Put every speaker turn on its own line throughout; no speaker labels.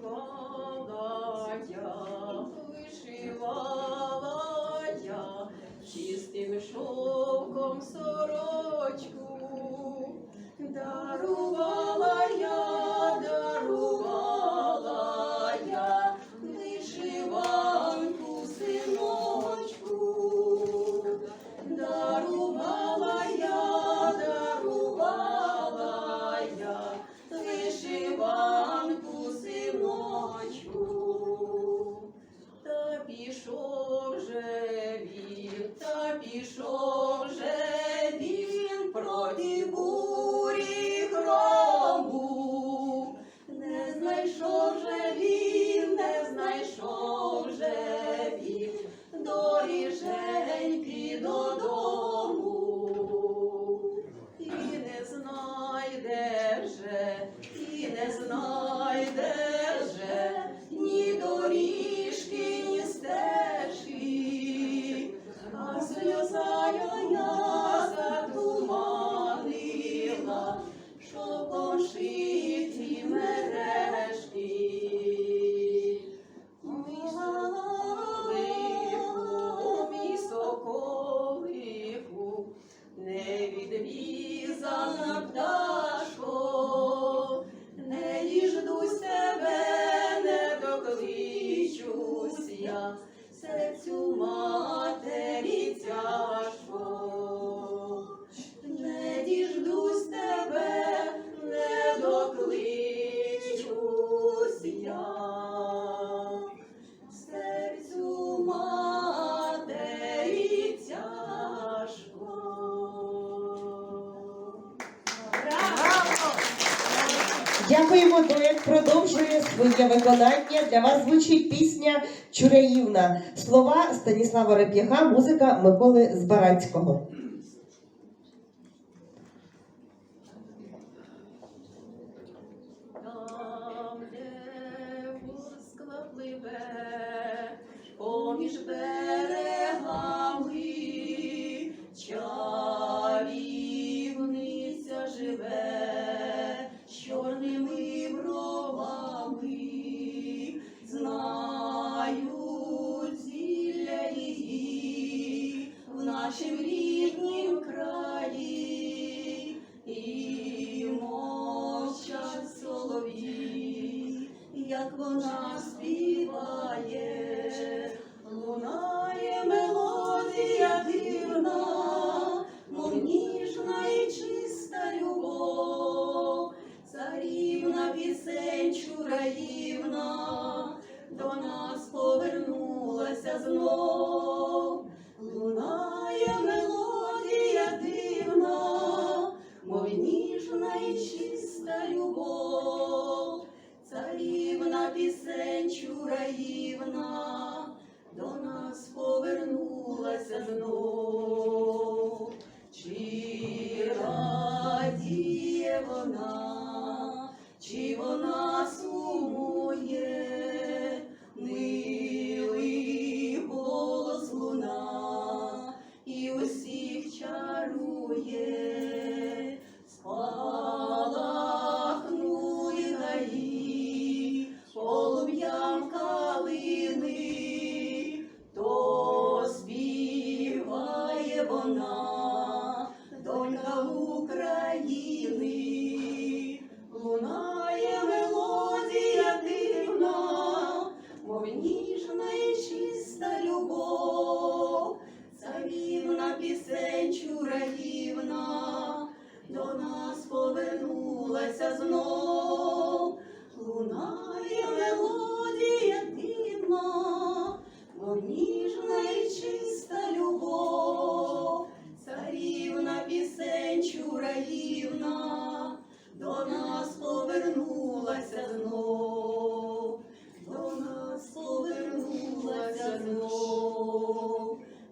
вишивала я, вишивала я чистим шовком
Дякуємо, дует продовжує своє виконання. Для вас звучить пісня Чураївна. Слова Станіслава Реп'яга, музика Миколи Збаранського.
Нашім ріднім краї. І мовчать солов'ї, як вона співає, лунає мелодія дивна, мов ніжна і чиста любов, царівна пісень чураївна, до нас повернулася знов, ніжна і чиста любов, царівна пісень чураївна, до нас повернулася знов. Чи радіє вона, чи вона ніжна і чиста любов, царівна пісень рівна, до нас повернулася знов, лунає мелодія дивна, бо ніжна і чиста любов,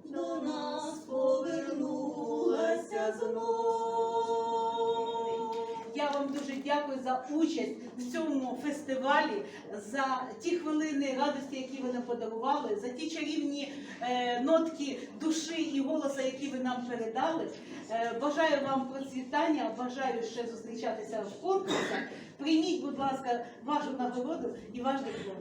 до нас повернулася знов.
Я вам дуже дякую за участь в цьому фестивалі, за ті хвилини радості, які ви нам подарували, за ті чарівні е, нотки душі і голоса, які ви нам передали. Е, бажаю вам процвітання, бажаю ще зустрічатися в конкурсах. Прийміть, будь ласка, вашу нагороду і ваш диплом.